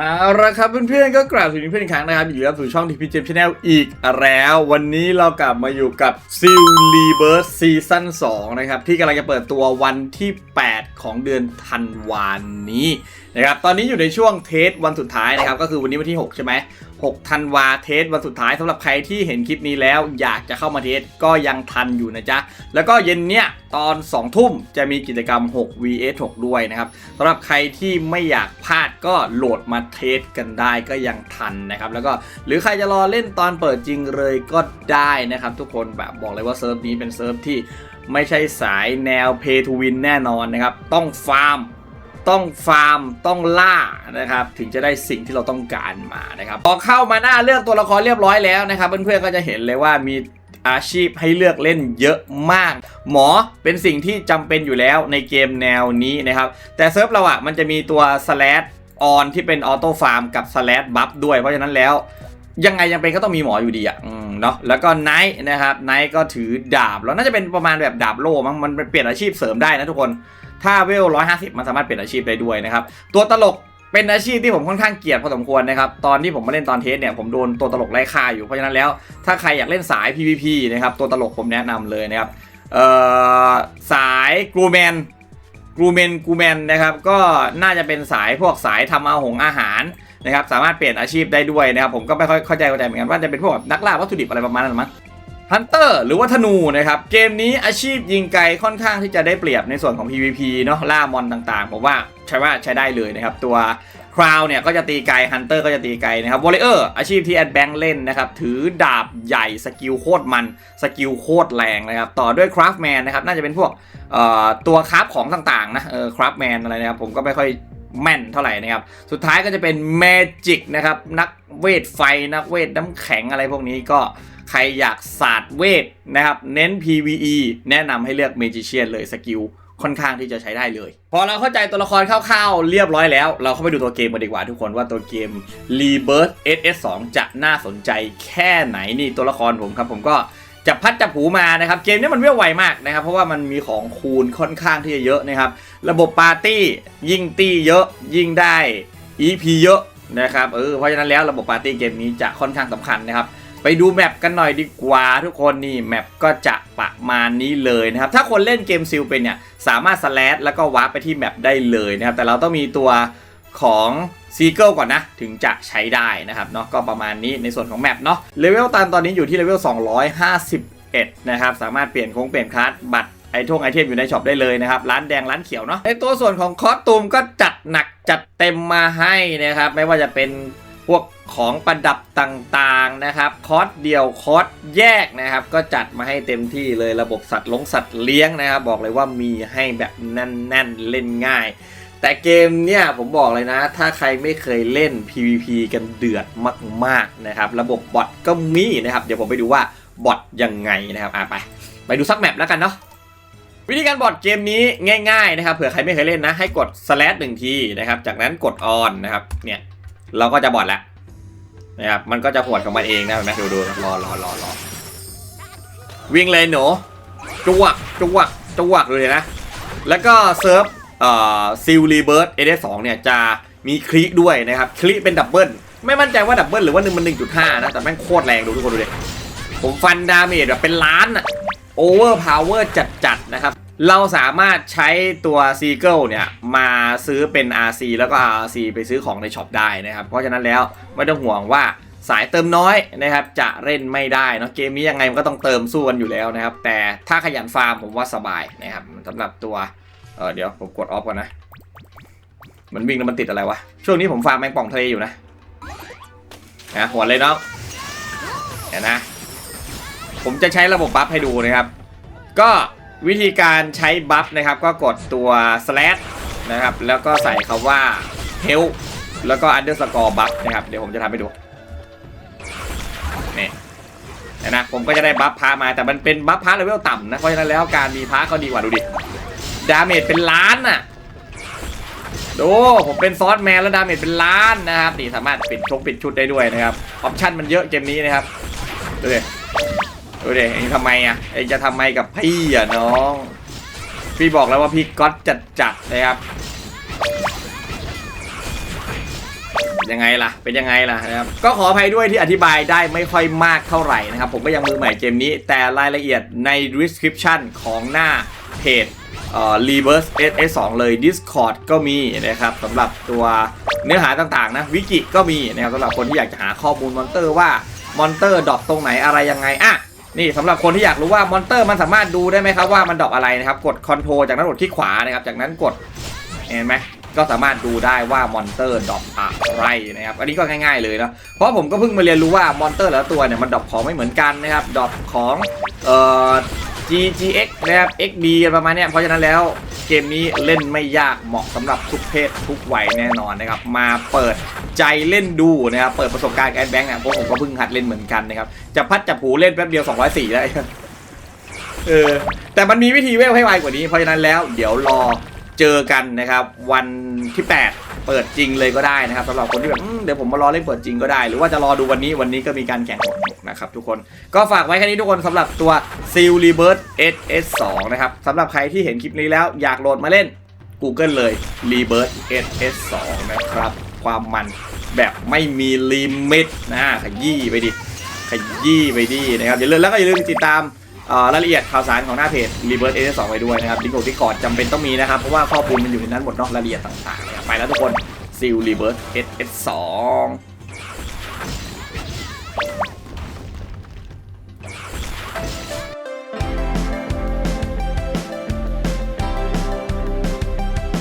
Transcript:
เอาละครับเพื่อนๆก็กราบสวัสดีเพื่อนอีกครั้งนะครับอยู่กับสู่ช่องทีพีเจมชาแนลอีกแล้ว วันนี้เรากลับมาอยู่กับซิลลีเบิร์สซีซั่น2นะครับที่กำลังจะเปิดตัววันที่ 8 ของเดือนธันวาคมนี้นะครับตอนนี้อยู่ในช่วงเทสวันสุดท้ายนะครับก็คือวันนี้วันที่ 6 ใช่ไหม 6ธันวาเทสวันสุดท้ายสำหรับใครที่เห็นคลิปนี้แล้ว อยากจะเข้ามาเทสก็ยังทันอยู่นะจ๊ะ แล้วก็เย็นเนี้ยตอน 2 ทุ่มจะมีกิจกรรม 6 vs 6 ด้วยนะครับสำหรับใครที่ไม่อยากพลาดก็โหลดมาเทสกันได้ก็ยังทันนะครับ แล้วก็หรือใครจะรอเล่นตอนเปิดจริงเลยก็ได้นะครับ ทุกคนแบบบอกเลยว่าเซิร์ฟนี้เป็นเซิร์ฟที่ไม่ใช่สายแนว Pay to Win แน่นอนนะครับ ต้องฟาร์ม ต้องฟาร์มต้องล่านะครับถึงจะได้สิ่งที่เราต้องการมานะครับพอเข้ามาหน้าเลือกตัวละครเรียบร้อยแล้วนะครับเพื่อนๆก็จะเห็นเลยว่ามีอาชีพให้เลือกเล่นเยอะมาก หมอเป็นสิ่งที่จำเป็นอยู่แล้วในเกมแนวนี้นะครับ แต่เซิร์ฟเราอะมันจะมีตัว slash on ที่เป็นออโต้ฟาร์มกับ slash buff ด้วยเพราะฉะนั้นแล้ว ยังไงยังเป็นก็ต้องมีหมออยู่ดีอะเนาะแล้วก็ไนท์นะครับไนท์ก็ถือดาบแล้วน่าจะเป็นประมาณแบบดาบโล่มั้งมันเปลี่ยนอาชีพเสริมได้นะทุกคน ถ้าเวล 150 มันสามารถเปลี่ยนอาชีพได้ด้วยนะครับ ตัวตลกเป็นอาชีพที่ผมค่อนข้างเกลียดพอสมควรนะครับ ตอนที่ผมมาเล่นตอนเทสเนี่ยผมโดนตัวตลกไล่ฆ่าอยู่ เพราะฉะนั้นแล้วถ้าใครอยากเล่นสาย PVP นะครับตัวตลกผมแนะนำเลยนะครับสายกรูแมนกรูแมนกรูแมนนะครับก็น่าจะเป็นสายพวกสายทำอาหงอาหารนะครับสามารถเปลี่ยนอาชีพได้ด้วยนะครับผมก็ไม่ค่อยเข้าใจเข้าใจเหมือนกันว่าจะเป็นพวกนักล่าวัตถุดิบอะไรประมาณนั้นมั้ง ฮันเตอร์หรือว่าธนูนะครับ เกมนี้อาชีพยิงไกลค่อนข้างที่จะได้เปรียบในส่วนของ PVP เนาะล่ามอนต่างๆ ผมว่าใช้ว่าใช้ได้เลยนะครับ ตัวคราวเนี่ยก็จะตีไกลฮันเตอร์ก็จะตีไกลนะครับวอลเลเยอร์อาชีพที่แอดแบงค์เล่นนะครับ ถือดาบใหญ่สกิลโคตรมัน สกิลโคตรแรงนะครับ ต่อด้วยคราฟแมนนะครับ น่าจะเป็นพวกเอ่อตัวคราฟของต่างๆนะเออคราฟแมนอะไรนะครับ ผมก็ไม่ค่อยแม่นเท่าไหร่นะครับ สุดท้ายก็จะเป็นเมจิกนะครับ นักเวทไฟ นักเวทน้ำแข็งอะไรพวกนี้ก็ ใครอยากศาสตร์เวทนะครับ เน้น PVE แนะนำให้เลือก Magician เลยสกิลค่อนข้างที่จะใช้ได้เลย พอเราเข้าใจตัวละครคร่าวๆ เรียบร้อยแล้ว เราเข้าไปดูตัวเกมกันดีกว่าทุกคนว่าตัวเกม Rebirth SS2 จะน่าสนใจแค่ไหนนี่ตัวละครผมครับ ผมก็จับพัดจับผูมานะครับเกมนี้มันเวลไวมากนะครับ เพราะว่ามันมีของคูณค่อนข้างที่จะเยอะนะครับ ระบบปาร์ตี้ยิ่งตีเยอะ ยิ่งได้ EP เยอะนะครับเออเพราะฉะนั้นแล้วระบบปาร์ตี้เกมนี้จะค่อนข้างสำคัญนะครับ ไปดูแมปกันหน่อยดีกว่าทุกคนนี่แมปก็จะประมาณนี้เลยนะครับ ถ้าคนเล่นเกมซิลเป็นเนี่ย สามารถสแลดแล้วก็วาร์ปไปที่แมปได้เลยนะครับ แต่เราต้องมีตัวของซีเกิลก่อนนะ ถึงจะใช้ได้นะครับเนาะก็ประมาณนี้ในส่วนของแมปเนาะเลเวลตันตอนนี้อยู่ที่เลเวล251 นะครับ สามารถเปลี่ยนโค้งเปลี่ยนคลาสบัตรไอทงไอเทมอยู่ในช็อปได้เลยนะครับ ร้านแดงร้านเขียวเนาะในตัวส่วนของคอสตูมก็จัดหนักจัดเต็มมาให้นะครับ ไม่ว่าจะเป็น พวกของประดับต่างๆนะครับ คอร์สเดียวคอร์สแยกนะครับ ก็จัดมาให้เต็มที่เลยระบบสัตว์ลงสัตว์เลี้ยงนะครับ บอกเลยว่ามีให้แบบแน่นๆเล่นง่าย แต่เกมเนี่ยผมบอกเลยนะ ถ้าใครไม่เคยเล่น PVP กันเดือดมากๆนะครับ ระบบบอทก็มีนะครับ เดี๋ยวผมไปดูว่าบอทยังไงนะครับอะไป ไปดูสักแมปแล้วกันเนาะวิธีการบอทเกมนี้ง่าย ๆ นะครับเผื่อใครไม่เคยเล่นนะให้กด slash หนึ่งทีนะครับจากนั้นกด on นะครับเนี่ย เราก็จะบอทแล้วนะครับมันก็จะหวดของมันเองนะเห็นไหมดูดูรอรอรอรอวิ่งเลยหนูจวกจวกจวกเลยนะ แล้วก็เซิร์ฟเอ่อซิลรีเบิร์ดเอเดสองเนี่ยจะมีคลิกด้วยนะครับคลิกเป็นดับเบิลไม่มั่นใจว่าดับเบิลหรือว่าหนึ่งมันหนึ่งจุดห้านะ แต่แม่งโคตรแรงดูทุกคนดูดิผมฟันดาเมจแบบเป็นล้านอะโอเวอร์พาวเวอร์จัดๆนะครับ เราสามารถใช้ตัวซีเกิลเนี่ย มาซื้อเป็น RC แล้วก็ RC ไปซื้อของในช็อปได้นะครับ เพราะฉะนั้นแล้วไม่ต้องห่วงว่าสายเติมน้อยนะครับ จะเล่นไม่ได้เนอะเกมนี้ยังไงมันก็ต้องเติมสู้กันอยู่แล้วนะครับ แต่ถ้าขยันฟาร์มผมว่าสบายนะครับสำหรับตัวเออเดี๋ยวผมกดออฟก่อนนะมันวิ่งแล้วมันติดอะไรวะ ช่วงนี้ผมฟาร์มแมงป่องทะเลอยู่นะนะหัวเลยเนาะเดี๋ยวนะ ผมจะใช้ระบบบัฟให้ดูนะครับ ก็ วิธีการใช้บัฟนะครับก็กดตัว slash นะครับแล้วก็ใส่คำว่า help แล้วก็ underscore buff นะครับ เดี๋ยวผมจะทำให้ดูนี่นะผมก็จะได้บัฟพามาแต่มันเป็นบัฟพาเลเวลต่ำนะ เพราะฉะนั้นแล้วการมีพาก็ดีกว่าดูดิ ดาเมจเป็นล้านน่ะดูผมเป็นซอสแมนแล้วดาเมจเป็นล้านนะครับนี่สามารถปิดชกปิดชุดได้ด้วยนะครับ ออปชั่นมันเยอะเกมนี้นะครับดูดิ ดูดิเองทำไมอะเองจะทำไมกับพี่อะน้อง พี่บอกแล้วว่าพี่ก๊อตจัดจัดๆนะครับ ยังไงล่ะ เป็นยังไงล่ะนะครับ ก็ขออภัยด้วยที่อธิบายได้ไม่ค่อยมากเท่าไหร่นะครับ ผมก็ยังมือใหม่เกมนี้ แต่รายละเอียดใน description ของหน้าเพจเอ่อ Reverse S2 เลย Discord ก็มีนะครับสำหรับตัวเนื้อหาต่างๆนะ วิกิก็มีนะครับสำหรับคนที่อยากจะหาข้อมูลมอนเตอร์ว่ามอนเตอร์ดรอปตรงไหนอะไรยังไงอะ นี่สำหรับคนที่อยากรู้ว่ามอนเตอร์มันสามารถดูได้ไหมครับว่ามันดรอปอะไรนะครับ กดคอนโทรจากนั้นกดที่ขวานะครับ จากนั้นกดเห็นไหมก็สามารถดูได้ว่ามอนเตอร์ดรอปอะไรนะครับ อันนี้ก็ง่าย ๆเลยนะเพราะผมก็เพิ่งมาเรียนรู้ว่ามอนเตอร์แต่ละตัวเนี่ยมันดรอปของไม่เหมือนกันนะครับดรอปของเอ่อ GGX นะครับ XD ประมาณเนี้ยเพราะฉะนั้นแล้วเกมนี้เล่นไม่ยากเหมาะสำหรับทุกเพศทุกวัยแน่นอนนะครับ มาเปิด ใจเล่นดูนะครับ เปิดประสบการณ์การแบงค์เนี่ยพวกผมก็เพิ่งหัดเล่นเหมือนกันนะครับ จะพัดจะผูเล่นแป๊บเดียว 204ได้เออ แต่มันมีวิธีเวลให้ไวกว่านี้ เพราะฉะนั้นแล้วเดี๋ยวรอเจอกันนะครับ วันที่ 8 เปิดจริงเลยก็ได้นะครับสำหรับคนที่แบบเดี๋ยวผมมารอเล่นเปิดจริงก็ได้ หรือว่าจะรอดูวันนี้วันนี้ก็มีการแข่งขันนะครับทุกคนก็ฝากไว้แค่นี้ทุกคนสำหรับตัว Seal Rebirth SS2 นะครับสำหรับใครที่เห็นคลิปนี้แล้วอยากโหลดมาเล่น Google เลย Rebirth SS2 นะครับ ความมันแบบไม่มีลิมิตนะขยี้ไปดิขยี้ไปดินะครับอย่าลืมแล้วก็อย่าลืมติดตามรายละเอียดข่าวสารของหน้าเพจ Reverse a 2ไว้ด้วยนะครับลิงก์ของที่กอดจำเป็นต้องมีนะครับ เพราะว่าข้อมูลมันอยู่ในนั้นหมดเนาะรายละเอียดต่างๆ ไปแล้วทุกคนซิล Reverse S 2